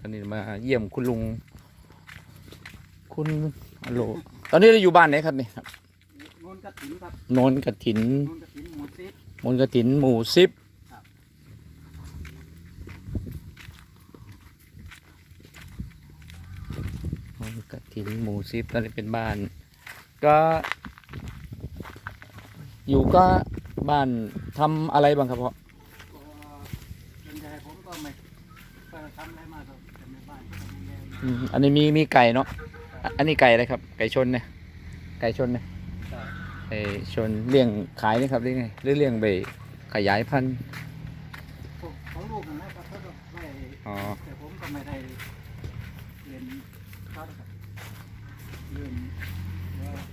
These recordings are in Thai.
ตอนนี้มาเยี่ยมคุณลุง คุณฮัลโหลตอนนี้เราอยู่บ้านไหนครับนี่ครับโนนกระถินครับโนนกระถินโนนกระถินหมู่ซิดมนกระถินหมู่สิบครับมนกระถินหมู่สิบตอนนี้เป็นบ้าน ก็ อยู่ก็บ้านทำอะไรบ้างครับพ่อก็ส่วนใหญ่ผมก็ไม่ค่อยทำอะไรมากหรอก อืมอันนี้มีมีไก่เนาะอะอันนี้ไก่อะไรครับ ไก่ชนเนี่ยไก่ชนเนี่ยครับไก่ชนเลี้ยงขายนี่ครับหรือไงหรือเลี้ยงไปขยายพันธุ์พวกของลูกนะนะครับเขาก็ไม่อ๋อแต่ผมก็ไม่ได้เรียนเขาหรอกครับเรียนว่า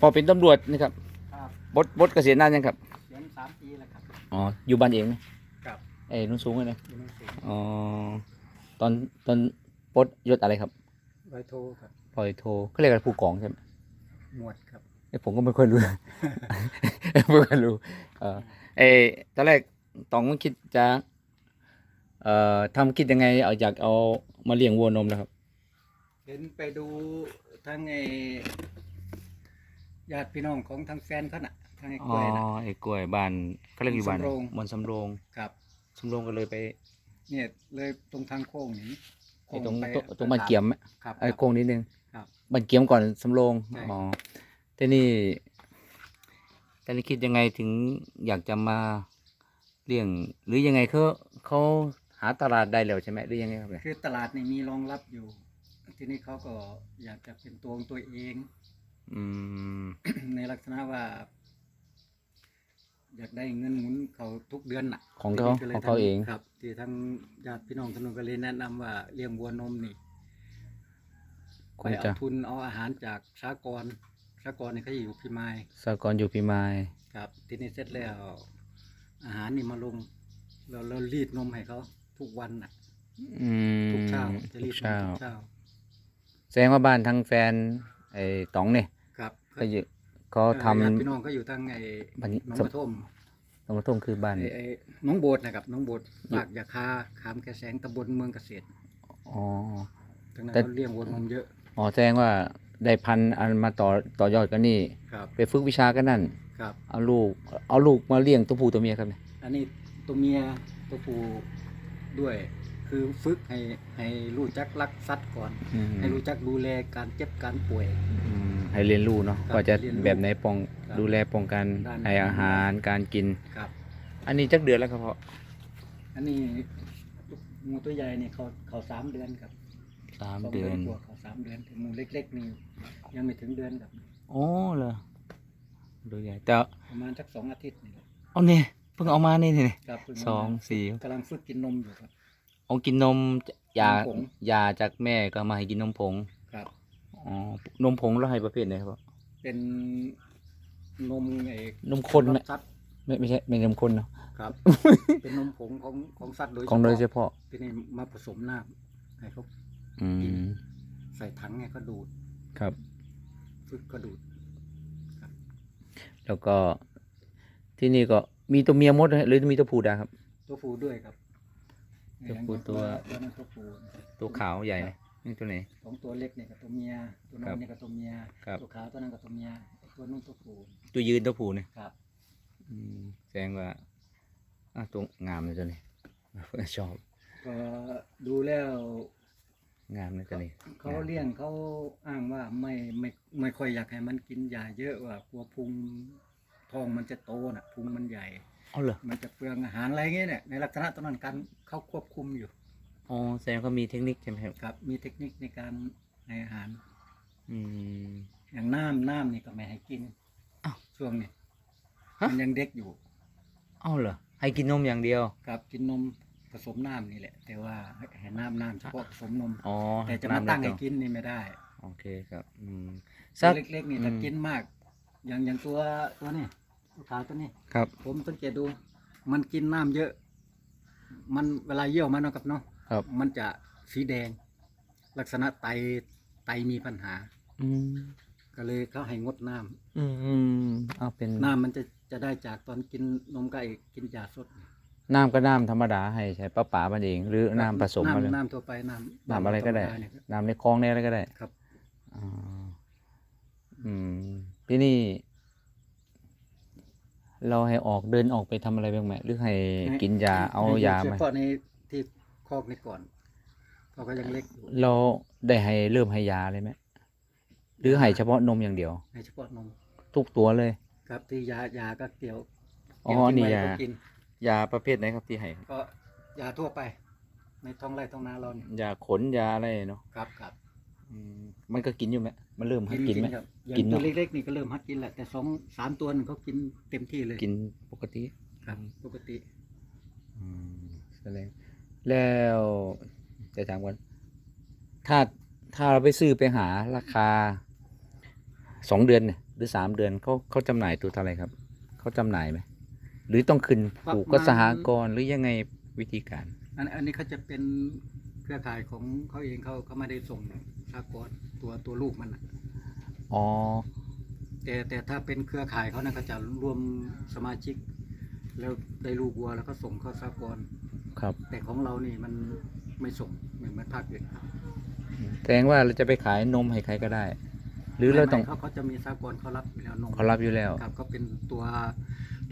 พอเป็นตำรวจนี่ครับครับบดบดเกษียณนานยังครับเรียนสามปีแล้วครับอ๋ออยู่บ้านเองไหมครับเอ้ยนุ่นสูงเลยนะอยู่หนังสืออ๋อตอนตอน ปลดยศอะไรครับร้อยโทครับปล่อยโทเขาเรียกอะไรผู้กองใช่ไหมหมวดครับ เอ้ยผมก็ไม่ค่อยรู้ ไม่ค่อยรู้ เออเอ้ยตอนแรกตองคิดจะ เอ่อทำคิดยังไงเอาอยากเอามาเลี้ยงวัวนมนะครับ เห็นไปดูทั้งไอ้ญาติพี่น้องของทางแฟนเขาน่ะทางไอ้อ๋กอล้วยน่ะ ไอ้กล้วยบ้านเขาเรียกอยู่บ้านสำโรง มนต์สำโรง ครับ สำโรงก็เลยไป เนี่ยเลยตรงทางโค้งนี้ ไอ้ตรงโค้ตรงไปตรงบ้านเกียมไหมครับ ไอ้โค้งนิดนึงครับบ้านเกียมก่อนสำโรงใช่ อ๋อแต่นี่แต่นี่คิดยังไงถึงอยากจะมาเลี้ยง หรือยังไงเขาเขาหาตลาดได้แล้วใช่ไหมหรือยังไงครับเนี่ยคือตลาดนี่มีรองรับอยู่ ทีนี้เขาก็อยากจะเป็นตัวของตัวเอง อืม ในลักษณะว่า อยากได้เงินหมุนเขาทุกเดือนน่ะของเขาทีนี้ก็ลขยองเขาทำเอง ครับ ที่ทั้งญาติพี่น้องทางนู้นก็เลยแนะนำว่าเลี้ยงวัวนมนี่คไปงเอาจะทุนเอาอาหารจากสากรณ์สากรณ์นี่เขาอยู่พิมายสากรณ์อยู่พิมาย ครับทีนี้เสร็จแล้ว อาหารนี่มาลงเราเรารีดนมให้เขาทุกวันน่ะ อืมทุกเช้าจะทุรีกดนมเช้าทุกเช้าแสดงว่าบ้านทั้งแฟนไอ้ต๋องเนี่ยครับ ก็อยู่ เขาเอ่อทำญาติพี่น้องก็อยู่ทางไอ้บ้านนี้หน้องสมกระท่อมตรงกระทุ่มคือบ้านไอ้ไอ้หน้องโบดนะครับหน้องโบดอยู่ปากยาคาขามแกแสงตำบลเมืองเกษตรอ๋อทางนั้นแต่ เขาเลี้ยงวัวนมเยอะอ๋อแสดงว่าได้พันธุ์อันมาต่อต่อยอดกันนี่ ครับไปฝึกวิชากันนั่น ครับ เอาลูก เอาลูกมาเลี้ยงตัวผู้ตัวเมียครับเนี่ยอันนี้ตัวเมียตัวผู้ด้วย คือฝึกให้ให้รู้จักรักสัตว์ก่อน อืมให้รู้จักดูแลการเจ็บการป่วย อืม ให้เรียนรู้เนาะครับว่าจะเรียนรู้แบบไหนป้องครับดูแลป้องกันด้าน ให้อาหารการกิน ครับ อันนี้จักเดือนแล้วครับพ่ออันนี้งูตัวใหญ่นี่เขาเขาสามเดือนครับสามสองเดือนกว่าเขาสามเดือนแต่งูเล็กๆนี่ยังไม่ถึงเดือนครับอ๋อเหรอดูใหญ่แต่ประมาณสักสองอาทิตย์นี่แหละเอาเนี่ยเพิ่งเอามานี่นี่ครับเพิ่สองสี่กำลังฝึกกินนมอยู่ครับ เอากินนมยานมผง ยาจากแม่ก็มาให้กินนมผงครับ อ๋อนมผงแล้วให้ประเภทไหนครับพ่อเป็นนมไอ้นมคนรไหมสสัตว์ไม่ไม่ใช่ไม่นมคนเนาะครับ เป็นนมผงของของสัตว์โดยของโดยเฉพาะ ทีนี้มาผสมน้ำให้เขาอืม ใส่ถังให้เขาดูดครับฝึกก็ดูดแล้วก็ ที่นี่ก็มีตัวเมียมดหรือมีตัวผู้ดาครับ ตัวผู้ด้วยครับตัวผู้ตัว ตัวนั้นตัวผู้ตัวขาวใหญ่นะ นี่ตัวไหนสองตัวเล็กเนี่ยกับตัวเมีย ตัวน้ครัอยบเนี่ยกับตัวเมีย ครับ ตัวขาวตัวนั้นกับตัวเมีย ตัวนู้นตัวผู้ตัวยืนตัวผู้เนี่ยครับ อืมแสดงว่าอะตัวงามเลยตัวนี้ ชอบก็ดูแล้วงามเลยตัวนี้เขาเลี้ยงเขาอ้างว่าไม่ไม่ไม่ค่อยอยากให้มันกินยาเยอะว่ากลัวพุงท้องมันจะโตน่ะพุงมันใหญ่ เอาเหรอมันจะเปลืองอาหารอะไรเงี้ยเนี่ยในลักษณะตอนนั้นการเขาควบคุมอยู่ อ๋อแสดงว่ามีเทคนิคใช่ไหมครับ ครับ มีเทคนิคในการให้อาหาร อืม อย่างน้ำน้ำนี่ก็ไม่ให้กินอ้าวช่วงนี้ฮะ มันยังเด็กอยู่ เอาเหรอให้กินนมอย่างเดียว ครับกินนมผสมน้ำนี่แหละ แต่ว่าให้น้ำน้ำเฉพาะผสมนม อ๋อแต่จะมาตั้งให้น้ำเดียวกินนี่ไม่ได้โอเคครับ อืมตัสัวกเล็กๆนี่อืมถ้ากินมาก อย่างอย่างตัวตัวนี้ตัวขาวตัวนี้ ครับ ผมสังเกตดู มันกินน้ำเยอะ มันเวลาเยี่ยวมันเนาะครับเนาะ ครับ มันจะสีแดง ลักษณะไตไตมีปัญหา อืมก็เลยเขาให้งดน้ำอืมอืมเอาเป็นน้ำมันจะจะได้จากตอนกินนมไก่กินยาสดอน้ำก็น้ำธรรมดาให้ใช้ปลาป่ามันเอง หรือน้ำผสมมาเลย น้ำน้ำทั่วไปน้ำน้ำอะไรก็ได้ ธมดาเนี่ยครับ น้ำในคลองในอะไรก็ได้ครับอ๋ออืมพี่นี่ เราให้ออกเดินออกไปทำอะไรบ้างไหมหรือให้กินยาเอายาเฉไหมพาะในที่ คอกนี้ก่อนเขาก็ยังเล็กอยู่เราได้ให้เริ่มให้ยาเลยไหมหรือให้เฉพาะนมอย่างเดียว ในเฉพาะนมทุกตัวเลย ครับที่ยายาก็เกี่ยวอ๋อเกี่ยวนี่ที่ไว้ยาก็กิน ยาประเภทไหนครับที่ให้ก็ยาทั่วไป ในท้องไร่ท้องนาเราเนี่ยยาขนยาอะไรเนาะครับครับอืมมันก็กินอยู่ไหมมันเริ่มให้กินไหม ครับอย่ากิงนตัวเนอะเล็กๆนี่ก็เริ่มฮัดกินแหละแต่สองสามตัวนึงเขากินเต็มที่เลยกินปกติ ครับ ปกติอืมแสดง แล้วจะถามกันถ้าถ้าเราไปซื้อไปหาราคาสองเดือนเนี่ยหรือสามเดือนเขาเขาจำหน่ายตัวเท่าไหรครับเขาจำหน่ายไหมหรือต้องขึ้นผูกก็สหกรณ์หรือยังไงวิธีการ อันอันนี้เขาจะเป็นเครือข่ายของเขาเองเขาเขาไม่ได้ส่งสากลตัวตัวลูกมันน่ะอ๋อแต่แต่ถ้าเป็นเครือข่ายเขานะเขาจะรวมสมาชิก แล้วได้ลูกวัวแล้วก็ส่งเข้าสากล ครับแต่ของเรานี่มันไม่ส่งเหมือนเหมือนภาคอื่นครับแสดงว่าเราจะไปขายนมให้ใครก็ได้ หรือเราต้อง ไม่ไม่เขาเขาจะมีสากลเขารับอยู่แล้วนมเขารับอยู่แล้ว ครับก็เป็นตัว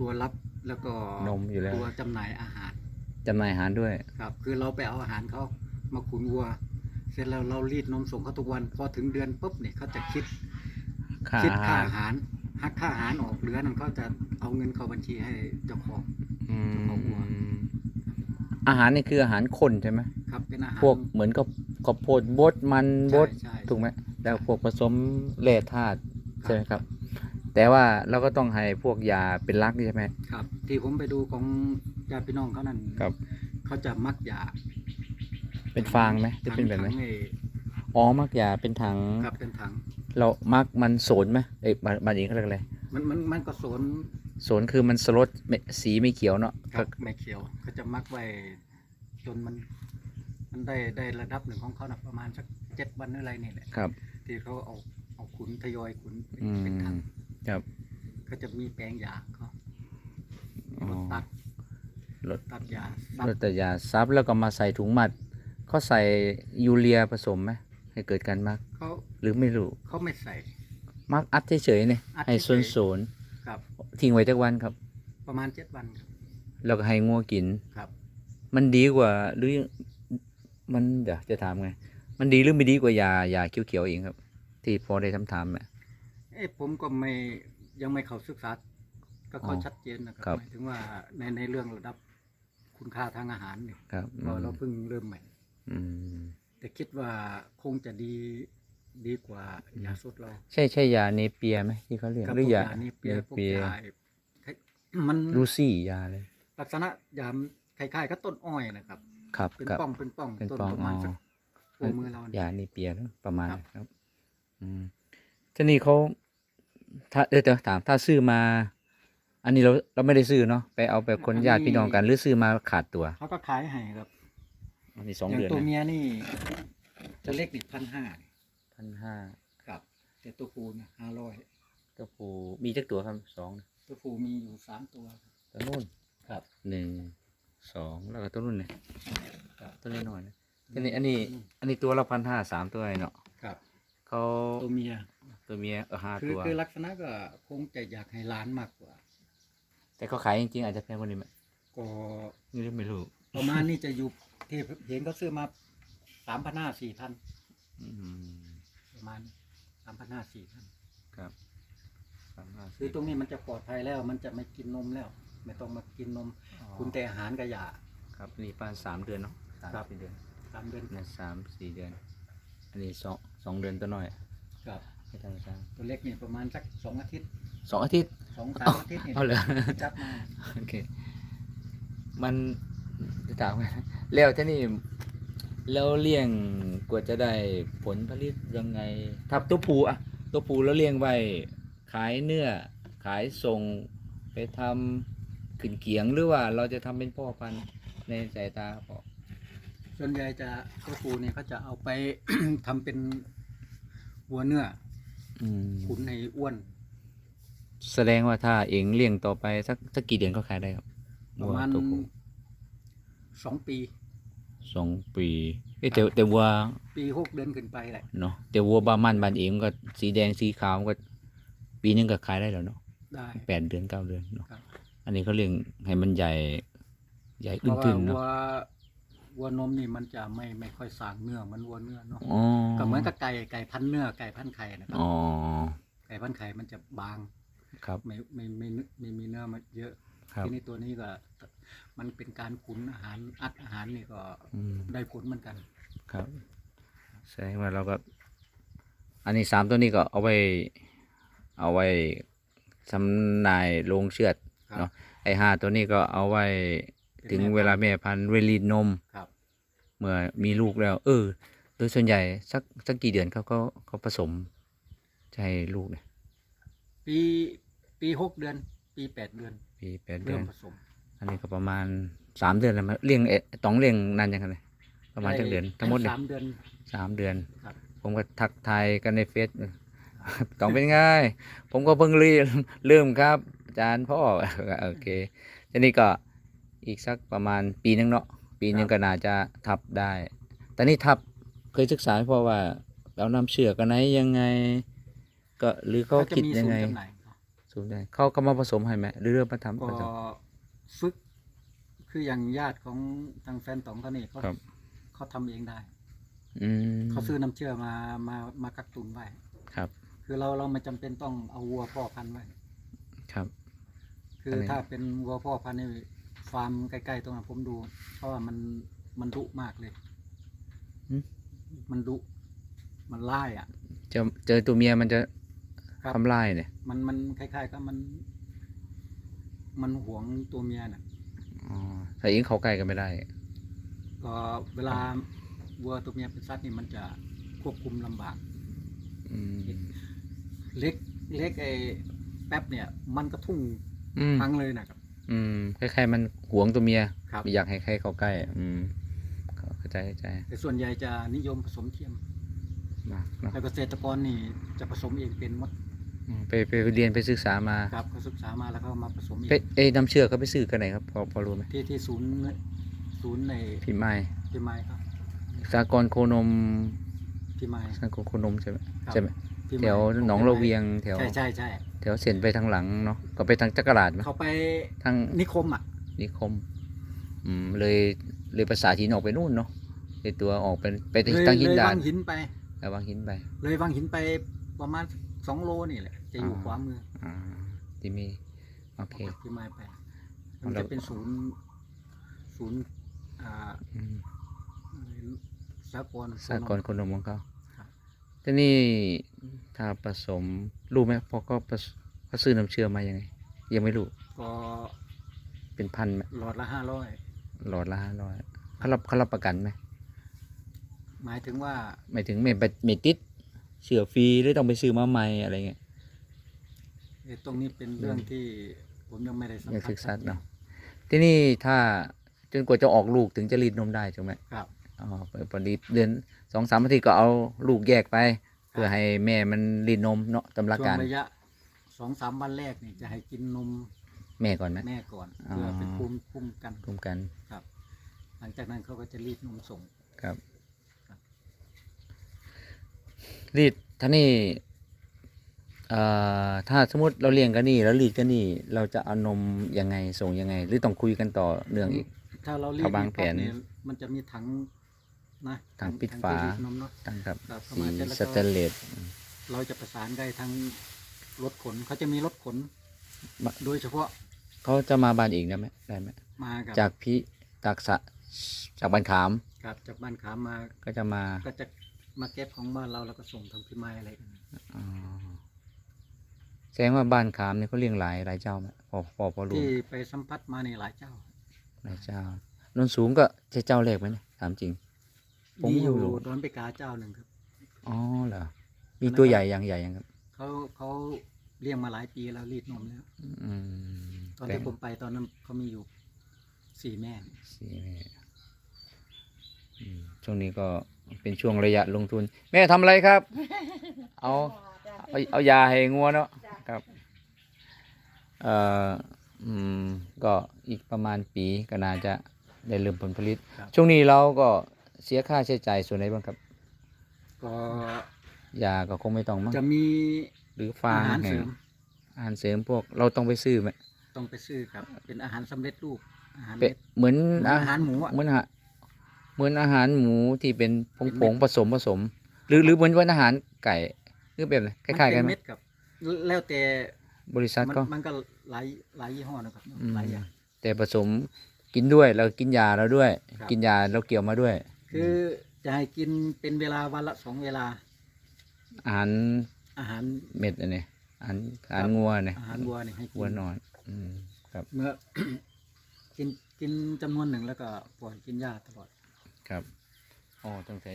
ตัวรับแล้วก็นมอยู่แล้ว ตัวจำหน่ายอาหารจำหน่ายอาหารด้วย ครับ คือเราไปเอาอาหารเขามาขุนวัว เสร็จแล้วเรารีดนมส่งเขาทุกวันพอถึงเดือนปุ๊บเนี่ยเขาจะคิดค่าคิดอาค่าหารอาหารหักค่าอาหารออกเหลือนั่นเขาจะเอาเงินเข้าบัญชีให้เจ้าของ อืมเอาวัวอาหารนี่คืออาหารคนใช่ไหมครับเป็นอาหารพวกเหมือนกับข้าวโพดบดมันบดใช่ใช่ถูกไหมแล้วพวกผสมแร่ธาตุใช่ไหมครับ แต่ว่าเราก็ต้องให้พวกยาเป็นหลักใช่ไหม ครับ ที่ผมไปดูของญาติพี่น้องเขานั่นครับ เขาจะมักยาเป็นฟางไหมจะเป็นแบบไหนถังอ้อ๋อมักยาเป็นถังครับเป็นถัง เรามักมันโสนไหมเอ้ยมันมันเองเขาเรียกอะไรมันมันมันก็สนโสนคือมันสลดไม่สีไม่เขียวเนาะครับไม่เขียวเขา จะมักไว้จนมันมันได้ได้ระดับหนึ่งของเขานะประมาณสักเจ็ดวันหรืออะไรนี่แหละครับ ที่เขาเอาเอาขุนทยอยขุนเป็นอืมเป็นถังครับเขาจะมีแปลงยาเขาอ๋อรถตัดรถตัดยาซับรถแต่ยาซับแล้วก็มาใส่ถุงมัดเขาใส่ยูเรียผสมไหมให้เกิดการมัก เขาหรือไม่รู้ เขาไม่ใส่ มักอัดเฉยๆเนี่ยอัดให้เฉส่วนยโสนครับ ทิ้งไว้จักวันครับ ประมาณเจ็ดวันครับ แล้วก็ให้งัวกินครับ มันดีกว่าหรือมันเดี๋ยวจะถามไง มันดีหรือไม่ดีกว่ายายาเขียวๆเองครับ ที่พอได้ทำถามๆอะเอ้ผมก็ไม่ยังไม่เข้าศึกษาก็ค่อยอ๋อชัดเจนนะคครัรับหมายถึงว่าในในเรื่องระดับคุณค่าทางอาหารเนี่ยครับเราเราเพิ่งเริ่มใหม่ อืม แต่คิดว่าคงจะดีดีกว่ายาสดเราใช่ใช่ยาเนเปียไหมที่เขาเรียกกับหรืพวอกยายานี่เปียพวกเปียยามัน ลูซี่ยาเลย ลักษณะยามคล้ายๆกับต้นอ้อยนะครับ ครับเป็นครับ ป้องเป็นป้องเป็นต้นปองประอ๋มาอณสักหัวมือเราเนี่ย ยาเนเปียนะประมาณครับนะครับ อืมทีนี้เขาถ้าเดี๋ยวเดี๋ยวถามถ้าซื้อมา อันนี้เราเราไม่ได้ซื้อเนาะไปเอาแบบคนญาติพี่น้องกันหรือซื้อมาขาดตัวเขาก็ขายให้ครับอันนี้สองอย่างเดือนตัวนะเมียนี่ จะเล็กนี่พันห้าพันห้าครับ แต่ตัวผู้เนี่ยห้าร้อยตัวผูมีจักตัวครับสองตัวผู้มีอยู่สามตัว ตัวนู่น ครับหนึ่งสองแล้วก็ตัวนู่นเนี่ยครับ ตัวน้อยๆนะทีนี้อันนี้ อันนี้ตัวละพันห้าสามตัวไอ้เนาะครับเขาตัวเมียตัวเมียเออห้าคือตัว คือลักษณะก็คงจะอยากให้ล้านมากกว่า แต่เขาขายจริงๆอาจจะแพงกว่านี้ไหมก็นี่ไม่รู้ประมาณนี้จะอยู่ที่เห็นเขาซื้อมาสามพันห้าสี่พันอืมประมาณสามพันห้าสี่พันครับสามห้าคือตรงนี้มันจะปลอดภัยแล้ว มันจะไม่กินนมแล้ว ไม่ต้องมากินนม อ๋อคุณแต่อาหารกระยา ครับนี่ประมาณสามเดือนเนาะสามครับ สี่เดือนสามเดือนเนี่ยสามสี่เดือน อันนี้สองสองเดือนตัวน้อยครับ ให้ทางสามตัวเล็กเนี่ยประมาณสักสองอาทิตย์สองอาทิตย์สองสามอาทิตย์เนี่ยเอาเลยจับมาโอเค มันจะถามไงแล้วที่นี่แล้วเลี้ยงกว่าจะได้ผลผลิตยังไงทับตัวปูอะตัวปูแล้วเลี้ยงไว้ ขายเนื้อ ขายส่งไปทำ ขึ้นเกียงหรือว่าเราจะทำเป็นพ่อพันธุ์ในสายตาพอส่วนใหญ่จะตัวปูเนี่ยเขาจะเอาไปทำเป็นวัวเนื้ออืมขุนให้อ้วน แสดงว่าถ้าเองเลี้ยงต่อไปสักสักกี่เดือนก็ขายได้ครับประมาณวัวตัวผู้สองปีสองปีเอ้ยแต่แต่วัวปีหกเดือนขึ้นไปแหละเนาะแต่วัวบ้านมันบ้านเองก็สีแดงสีขาวก็ ปีนึงก็ขายได้แล้วเนาะได้แปดเดือนเก้าเดือนเนาะครับ อันนี้เขาเลี้ยงให้มันใหญ่ ใหญ่เพอึ้ราะนว่าๆเนาะวัววัวนมนี่มันจะไม่ไม่ค่อยสร้างเนื้อเหมันวัวเนื้อเนาะอ๋อก็เหมือนกับไก่ไก่พันธุ์เนื้อไก่พันธุ์ไข่นะครับอ๋อไก่พันธุ์ไข่มันจะบางครับไม่ไม่ไม่ไม่ไม่มีเนื้อมาเยอะครับทีนี้ตัวนี้ก็ มันเป็นการขุนอาหารอัดอาหารนี่ก็อืมได้ผลเหมือนกัน ครับแสดงว่าเราก็อันนี้สามตัวนี้ก็เอาไว้ เอาไว้สำนายลงเชือดครับ เนาะไอห้าตัวนี้ก็เอาไว้เป็นถึงแม่เวลาแม่พันธุ์เวลีนนมครับ เมื่อมีลูกแล้ว เออ โดยส่วนใหญ่สักสักกี่เดือนเขาก็เขาผสมจะให้ลูกเนี่ยปีปีหกเดือน ปีแปดเดือนปีแปดเดืเริ่อมน ผสม อันนี้ก็ประมาณสามเดือนแล้วมั้งเลี้ยงเอะต้องเลี้ยงนานยังไงประมาณจักเดือนทั้งหมดเลย สามเดือน สามเดือน ครับ ผมก็ทักทายกันในเฟซ ต้องเป็นไง ผมก็เพิ่งเรียนเริ่มครับอา จารย์พ่อโอเคทีนี้ก็อีกสักประมาณปีนึงเนาะปีนึงก็น่าจะทับได้ แต่นี่ทับเคยศึกษาให้พ่อว่าเรานำเชือกกันไหนยังไง ก็หรือเขาเขาจะคิดมียัศูงนไงย์จำหน่ายสูตรได้เขาก็มาผสมให้ไหมหรือเรื่องมาทำก็ผสมฝึก คืออย่างญาติของทางแฟนตองเขาเนี่ยเขาครับเขาทำเองได้อืมเขาซื้อน้ำเชื่อมามามากักตุนไว้ครับ คือเราเราไม่จำเป็นต้องเอาวัวพ่อพันธุ์ไว้ครับ คืออันนี้ถ้าเป็นวัวพ่อพันธุ์ในฟาร์มใกล้ๆตรงนั้นผมดูเพราะว่ามันมันดุมากเลยมันดุมันไล่อะ เจอเจอตัวเมียมันจะครับ ทำลายเนี่ยมันมันคล้ายๆกับมัน มันหวงตัวเมียน่ะ อ๋อถ้ายิงเขาใกล้กันไม่ได้ ก็เวลาวัวตัวเมียเป็นสัตว์นี่มันจะควบคุมลำบาก อืมเล็กเล็กไอ้แป๊บเนี่ย มันก็ทุ่ง อืมทั้งเลยนะครับ อืมคล้ายๆมันหวงตัวเมียครับ ไม่อยากให้ใครเข้าใกล้ อืมเข้าใจเข้าใจแต่ส่วนใหญ่จะนิยมผสมเทียม มากเนาะแล้วเกษตรกรนี่จะผสมเองเป็นหมดอืมไปไปไปเรียนไปศึกษามาครับเขาศึกษามาแล้วก็มาผสมเอไปงเอ้ยน้ำเชื่อเขาไปซื้อกันไหนครับ พอพอรู้ไหมที่ที่ศูนย์ศูนย์ในพี่ไม้พิมายครับสากรณ์โคนมพิมายสากรณ์โคนมใช่ไหมครับใช่ไหมพิมายแถวหนองระเวียงแถว ใช่ใช่ใช่ แถวเส้นไปทางหลังเนาะก็ไปทางจักรราดไหมเขาไปทางนิคมอะ นิคม อืมเลยเลยภาษาถิ่นออกไปนู่นเนาะเลยตัวออกเป็นไปเลยทางหินเลยดาวันงหินไปแล้ววางหินไป เลยวังหินไปประมาณสองโลนี่แหละ จะอยู่อ๋อขวามืออ่าที่มีโอเคพิมายไปมันแล้วจะเป็นศูนย์ศูนย์อ่าอืมสากลสากลคนนมของเขาครับ ทีนี่ถ้าผสมรู้ไหมพอก็ผสเขาซื้อน้ำเชื่อมายังไง ยังไม่รู้ก็เป็นพันไหมหลอดละห้าร้อยหลอดละห้าร้อยเขารับเขารับประกันไหมหมายถึงว่าหมายถึงไม่ไปไม่ติดเชื่อฟรีหรือต้องไปซื้อมาใหม่อะไรเงี้ยเอ่อตรงนี้เป็นเรื่องที่ผมยังไม่ได้สัมยังผัสศึกษาเนาะที่นี่ถ้าจนกว่าจะออกลูกถึงจะรีดนมได้ถูกไหมครับอ๋อพอรีดเดือน สองสามอาทิตย์ก็เอาลูกแยกไป เพื่อให้แม่มันรีดนมเนาะตำราช่วกางรระยะสองสามวันแรกนี่จะให้กินนมแม่ก่อนไหม แม่ก่อน อ๋อ เพื่อเป็นภูมิคุ้มกันรวมกันครับ หลังจากนั้นเขาก็จะรีดนมส่งครับครับรีดท่านี่เอ่อถ้าสมมติเราเลี้ยงกันนี่แล้วรีดกันนี่ เราจะเอานมยังไงส่งยังไง หรือต้องคุยกันต่อเรื่องอีก ถ้าเรารีดถ้าวางปั๊แผนเยมันจะมีถัง นะถังปิดที่ฝารีดนมเนาะตั้งครับครับเข้าสีมาเสร็จแล้วสก็แตนเลส เราจะประสานได้ทั้งรถขนเขาจะมีรถขนมาโดยเฉพาะเขาจะมาบ้านอีกได้ไหมได้ไหมมากับจากพี่จากสะจากบ้านขามกับจากบ้านขามมาก็จะมาก็จะมาเก็บของบ้านเราแล้วก็ส่งทางพิมายอะไรกันอ๋อแสดงว่าบ้านขามเนี่ยเขาเลี้ยงหลายหลายเจ้าไหมพอพอพอรู้ที่ไปสัมผัสมาในหลายเจ้า หลายเจ้านนสูงก็ใช่เจ้าแรกไหมเนี่ยถามจริง ผมมีอยู่ไม่รู้ดอนไปกาเจ้าหนึ่งครับ อ๋อเหรอมีตัวใหญ่ยังใหญ่ยังครับ เขาเขาเลี้ยงมาหลายปีแล้วรีดนมแล้ว อืมตอนที่ผมไปตอนนั้นเขามีอยู่สี่แม่ สี่แม่อืมช่วงนี้ก็เป็นช่วงระยะลงทุน แม่ทำอะไรครับ เอา เอาเอายาให้งัวเนาะครับ เอ่ออืม ก็อีกประมาณปีก็น่าจะได้เริ่มผลผลิต ครับ ช่วงนี้เราก็ เสียค่าใช้จ่ายส่วนไหนบ้างครับก็ยาก็คงไม่ต้องมั้งจะมีหรือฟาอางหารแห่เสริงมอาหารเสริมพวกเราต้องไปซื้อไหมต้องไปซื้อครับ เป็นอาหารสำเร็จรูปอาหารเป็เม็ดดเหมือนเหมือนอาหารหมูอะเหมือนอาหารเหมือนอาหารหมูที่เป็นผงเป็นผเม็งดผสมผสม หรือหรือเหมือนว่าอาหารไก่หรือแบบไหนคมันล้ายๆเป็กันนไหมเม็ดครับแล้วแต่บริษัทมันก็มันก็หลายหลายยี่ห้อนะครับอืมหลายอย่างแต่ผสมกินด้วยแล้วกินยาเราด้วยครับกินยาเราเกี่ยวมาด้วย คือจะให้กินเป็นเวลาวันละสองเวลา อาหารอาหารเม็ดอันนี้อาหารอาหารครับงัวเนี่ยอาหารวัวเนี่ยให้กิวัวนนอน อืมครับ เมื่อ กินกินจำนวนหนึ่งแล้วก็ปล่อยกินยาตลอด ครับอ๋อต้องใช้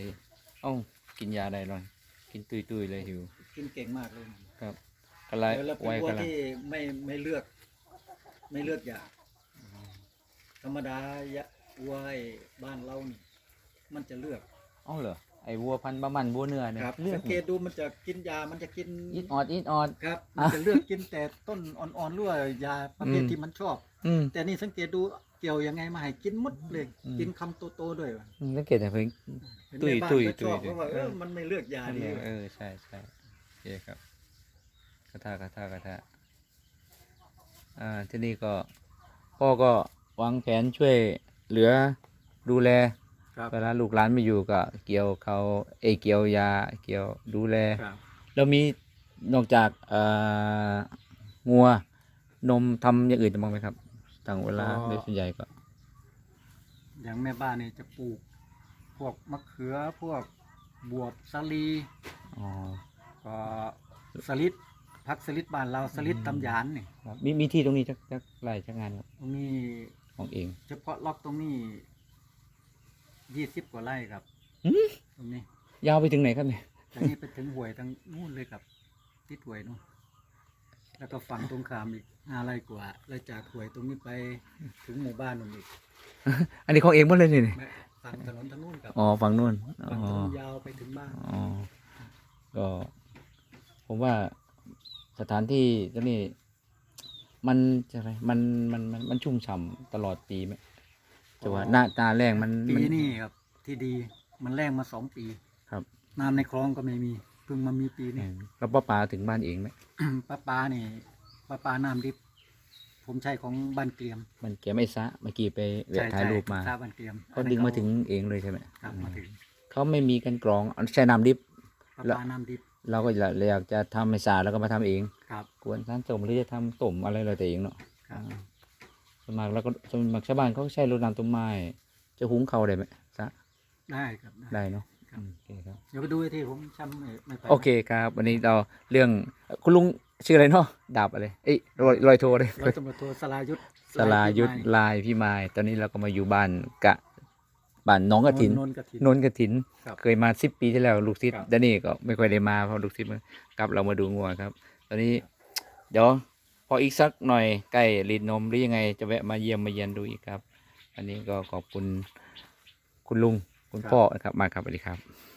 เอ้ากินยาได้หน่อยกินตุยตุยๆเลยหิวกินเก่งมากเลยครับกระไรแล้วเป็นไว้วัวกระไรที่ไม่ไม่เลือก ไม่เลือกยาธรรมดายะวัวไอ้บ้านเรานี่ มันจะเลือกอ๋อเหรอไอ้วัวพันธุ์บะมันวัวเนื้อเนี่ยครับเลือสักงเกตดูมันจะกินยามันจะกินอิดออดอิดออด ครับอะมันจะเลือกกินแต่ต้นอ่อนๆหรือว่ายาประเภทอืม ที่มันชอบ อืม แต่นี่สังเกตดูเกี่ยวยังไงมาให้กินหมดเลย อืม กินคำโตๆด้วยว่ะอืมสังเกตแต่เพิ่ง เห็นตุ้ยแม่บ้านตุ้ยก็ชอบตุ้ยเพราะว่าเอเอออ มันไม่เลือกยาดีว่ะเออใช่ใช่โอเคครับกระทากระทากระทาอ่าที่นี่ก็พ่อก็วางแผนช่วยเหลือดูแลครับ เวลาลูกหลานไม่อยู่ก็เกี่ยวเขาเอยเกี่ยวยาเกี่ยวดูแลครับ แล้วมีนอกจากเอ่องัวนมทำอย่างอื่นบ้างไหมครับต่างเวลาโดยส่วนใหญ่ก็ อย่างแม่บ้านนี่จะปลูก พวกมะเขือพวกบวบสาลีอ๋อ ก็สลิดพักสลิดบ้านเราสลิดอืม ตำยานนี่ครับมีมีที่ตรงนี้จักจักไรจักงานครับตรงนี้ของเอง เฉพาะล็อกตรงนี้ ยี่สิบกว่าไร่ครับหืมตรงนี้ยาวไปถึงไหนครับเนี่ยจากนี้ไปถึงห้วยทางนู่นเลยครับที่ห้วยนู่นแล้วก็ฝั่งตรงข้ามอีกห้าไร่กว่า แล้วจากห้วยตรงนี้ไปถึงหมู่บ้านนู่นอีกอันนี้ของเองหมดเลยนี่แม่ฝั่งถนนทางนู้นครับอ๋อฝั่งนู้นอ๋ฝั่งถอนนยาวไปถึงบ้านอ๋อก็ผมว่าสถานที่ตรงนี้ มันจะไรมันมันมันมันชุ่มฉ่ำตลอดปีไหม จะว่าหน้าตาแรงมันปีมั นี้ครับ ที่ดีมันแรงมาสองปีครับ น้ำในคลองก็ไม่มีเพิ่งมามีปีเอนี้ อแล้วป้าปลาถึงบ้านเองไหมปลาปลานี่ปลาปลาน้ำดิบผมใช้ของบ้านเกลียมมันเก็บไม่ซะเมื่อกี้ไปแวะถ่ายรูปมาใช่บ้านเกลียมเขาดึงมาถึงเองเลยใช่ไหมครับมาถึงเขาไม่มีกันกรองเอาใช้น้ำดิบ ปลาแล้ว ปลาน้ำดิบเราก็อยากจะทำไม่สะอาดแล้วก็มาทำเอง ครับ กวนร้านต้มหรือจะทำต้มอะไรเราแต่เองเนาะครับ อ่าส่ วนมากแล้วก็ส่วนมากชาวบ้านเขาก็ใช้รถน้ำต้มไม้จะหุงเขาวได้ไหมซะได้ครับได้ ได้เนาะครับ อืมโอเคครับ เดี๋ยวไปดูไอ้ที่ผมช้ำไม่ไม่ไปโอเคครับ วันนี้เราเรื่องคุณลุงชื่ออะไรเนาะดาบอะไรเอ้ยลอยลอยโทรเลย ร้อยตำรวจโทสลายุทธสลายุทธลายพี่มาย ตอนนี้เราก็มาอยู่บ้านกะบ้านหน้องกระถินนนท์กระถิน นนกระถิน ครับเคยมาสิบปีที่แล้วลูกศิษครัย์บดานนี่ก็ไม่ค่อยได้มาเพราะลูกศิษย์มันกลับเรามาดูงัวครับ ตอนนี้ เดี๋ยว พออีกสักหน่อยใกล้รีดนมหรือยังไง จะแวะมาเยี่ยมมาเยียนดูอีกครับ อันนี้ก็ขอบคุณคุณลุงคุณพ่อนะครับมาครับสวัสดีครับ